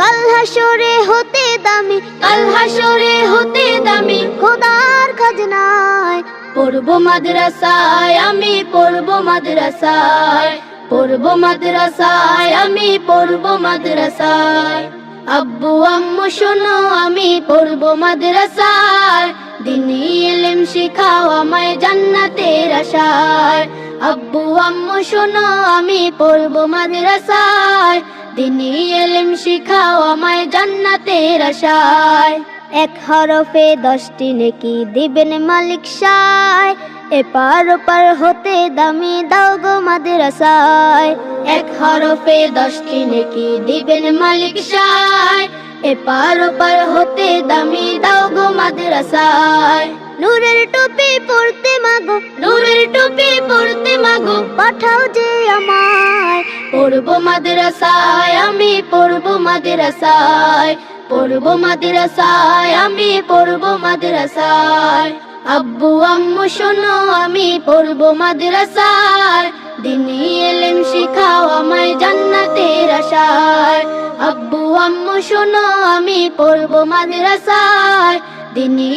কাল হাসরে হতে দামি কাল হাসরে হতে দামি। খোদার খাজনায়। পড়ব মাদ্রাসায় আমি পড়ব মাদ্রাসায়। পড়ব মাদ্রাসায় আমি পড়ব মাদ্রাসায়। আব্বু আম্মু শোনো আমি পড়ব মাদ্রাসায়। দিনী এলেম শিখাও আমায় জান্নাতের আশায়। আব্বু আম্মু শোনো আমি পড়ব মাদ্রাসায়। দিনী এলেম শিখাও আমায় জান্নাতের আশায়। এক হরফে দশটি নেকি দিবেন মালিক সায়। এপার ওপার হতে দামি দাও গো মাদ্রাসায়। এক হরফে দশটি নেকি দিবেন মালিক সায়। এপার ওপার হতে দামি দাও গো মাদ্রাসায়। নূরের টুপি পড়তে মাগো, নূরের টুপি পড়তে মাগো পাঠাও যে আমায়। পড়ব মাদ্রাসায়, আমি পড়ব মাদ্রাসায়। পড়ব মাদ্রাসায়, আমি পড়ব মাদ্রাসায়। আব্বু, আম্মু, শোনো, আমি পড়ব মাদ্রাসায়। দিনী এলেম শিখাও আমায় জান্নাতের আশায়। আব্বু, আম্মু, শোনো, আমি পড়ব মাদ্রাসায়। দিনী